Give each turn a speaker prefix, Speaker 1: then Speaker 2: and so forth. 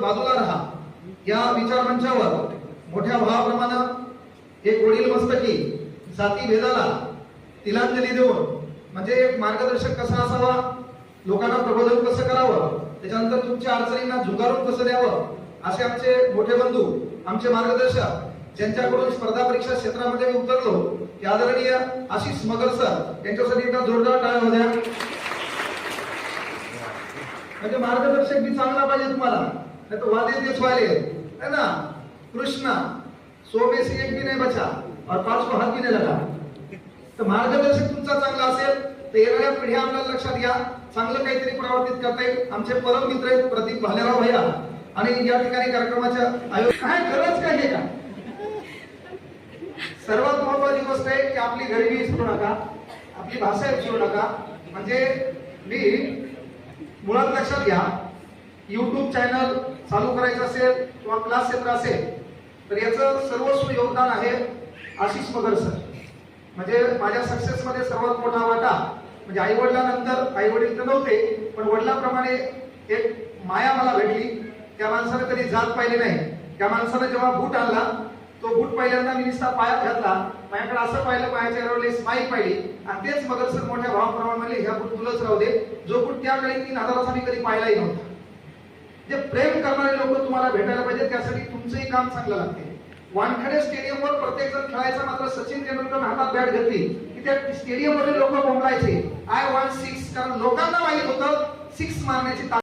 Speaker 1: बाजूला राहा. या विचार मंचावर मोठ्या भावाप्रमाणे एक वडील मस्तकी जाती भेदाला तिलांजली देऊन म्हणजे एक मार्गदर्शक कसा असावा लोकांना प्रबोधन कसं करावं त्याच्यानंतर तुमच्या अडचणींना झुगारून कसं द्यावं असे आमचे मोठे बंधू आमचे मार्गदर्शक ज्यांच्याकडून स्पर्धा परीक्षा क्षेत्रामध्ये मी उतरलो ते आदरणीय आशिष मगर सर यांच्यासाठी एकदा जोरदार टाळ्या होत्या म्हणजे मार्गदर्शक बी चांगला पाहिजे तुम्हाला. नाही तो वादे व्हायले है ना? कृष्णा सो में से एक भी नहीं बचा और पाच को हाथ भी नहीं लगा। तर मार्गदर्शक तुमचा चांगला असेल तर येणाऱ्या पिढ्या आपल्याला लक्षात घ्या चांगलं काहीतरी प्रवर्तित करता येईल. आमचे परम मित्र आहेत प्रदीप भालेराव भैया. आणि या ठिकाणी कार्यक्रमाच्या आयोग काय खरंच काय हे का? सर्वात महत्वाची गोष्ट आहे की आपली गरिबी विसरू नका आपली भाषा विसरू नका. म्हणजे मी मुळात लक्षात घ्या युट्यूब चॅनल चालू करायचं असेल किंवा क्लास क्षेत्र असेल तर याचं सर्वस्व योगदान आहे आशिष मगर सर. म्हणजे माझ्या सक्सेसमध्ये सर्वात मोठा वाटा म्हणजे आई वडिलांनंतर आई वडील तर नव्हते पण वडिलांप्रमाणे एक माया मला भेटली. त्या माणसानं कधी जात पाहिली नाही. त्या माणसानं जेव्हा बूट आणला तो बूट पहिल्यांदा मी नुसता पायात घातला. माझ्याकडे असं पाहिलं पायाच्या रोडले स्माईल पाहिली. आणि तेच मगर सर मोठ्या भावाप्रमाणे ह्या बूट तुलाच राहू दे. जो बूट त्यावेळी तीन हजाराचा मी कधी पाहिलाही नव्हता. जे प्रेम करणारे लोक तुम्हाला भेटायला पाहिजे त्यासाठी तुमचंही काम चांगलं लागते. वानखेडे स्टेडियमवर प्रत्येक जण खेळायचा मात्र सचिन तेंडुलकर हातात बॅट घेतली. की त्या स्टेडियममध्ये लोक बोंबलायचे. आय वॉन्ट सिक्स कारण लोकांना माहीत होतं सिक्स मारण्याची